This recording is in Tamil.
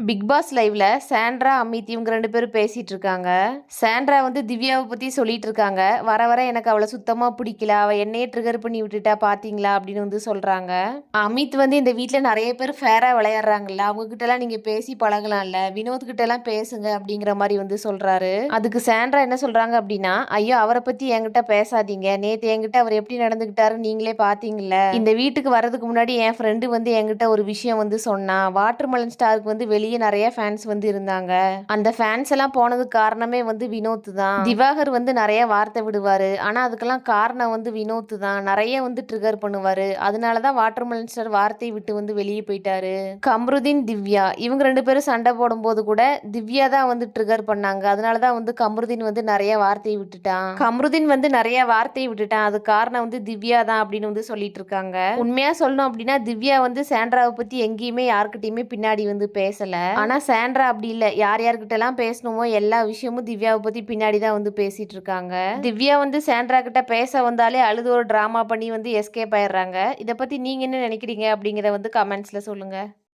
பிக் பாஸ் லைவ்ல சாண்ட்ரா அமித் இவங்க ரெண்டு பேரும் பேசிட்டு இருக்காங்க. சாண்ட்ரா வந்து திவ்யாவை பத்தி சொல்லிட்டு இருக்காங்க. வர வர எனக்கு அவளை சுத்தமா பிடிக்கல. அவ என்னையே ட்ரிகர் பண்ணி விட்டுட்டா பாத்தீங்களா? அப்படின்னு வந்து சொல்றாங்க. அமித் வந்து இந்த வீட்ல நிறைய பேர் ஃபேரா விளையாடுறாங்கல்ல. அவங்க கிட்ட எல்லாம் நீங்க பேசி பழகலாம்ல. வினோத் கிட்ட எல்லாம் பேசுங்க அப்படிங்கிற மாதிரி வந்து சொல்றாரு. அதுக்கு சாண்ட்ரா என்ன சொல்றாங்க அப்படின்னா ஐயோ அவரை பத்தி என்கிட்ட பேசாதீங்க. நேத்து என்கிட்ட அவர் எப்படி நடந்துகிட்டாரு நீங்களே பாத்தீங்கல்ல. இந்த வீட்டுக்கு வர்றதுக்கு முன்னாடி என் ஃப்ரெண்டு வந்து என்கிட்ட ஒரு விஷயம் வந்து சொன்னா வாட்டர் மலன் ஸ்டாருக்கு வந்து வெளியே வெளியே நிறைய ஃபேன்ஸ் வந்து இருந்தாங்க. அந்த ஃபேன்ஸ் எல்லாம் போனதுக்கு காரணமே வந்து வினோத் தான். திவாகர் வந்து நிறைய வார்த்தை விடுவாரு. ஆனா அதுக்கெல்லாம் காரணம் வந்து வினோத் தான். நிறைய வந்து ட்ரிகர் பண்ணுவாரு. அதனாலதான் வாட்டர் மலன் ஸ்டார் வார்த்தையை விட்டு வந்து வெளியே போயிட்டாரு. கம்ருதீன் திவ்யா. இவங்க ரெண்டு பேரும் சண்டை போடும்போது கூட திவ்யா தான் வந்து ட்ரிகர் பண்ணாங்க. அதனாலதான் வந்து கம்ருதீன் வந்து நிறைய வார்த்தையை விட்டுட்டான். கம்ருதீன் வந்து நிறைய வார்த்தையை விட்டுட்டான். அது காரணம் வந்து திவ்யா தான் அப்படின்னு வந்து சொல்லிட்டு இருக்காங்க. உண்மையா சொல்லணும் அப்படின்னா திவ்யா வந்து சாண்ட்ராவை பத்தி எங்கேயுமே யாருக்கிட்டயுமே பின்னாடி வந்து பேசல. ஆனா சாண்ட்ரா அப்படி இல்ல. யார் யார்கிட்ட எல்லாம் பேசணுமோ எல்லா விஷயமும் திவ்யாவை பத்தி பின்னாடி தான் வந்து பேசிட்டு இருக்காங்க திவ்யா வந்து சாண்ட்ரா கிட்ட பேச வந்தாலே அழுது ஒரு டிராமா பண்ணி வந்து எஸ்கேப் ஆயிடுறாங்க. இதை பத்தி நீங்க என்ன நினைக்கிறீங்க அப்படிங்கிறத வந்து கமெண்ட்ஸ்ல சொல்லுங்க.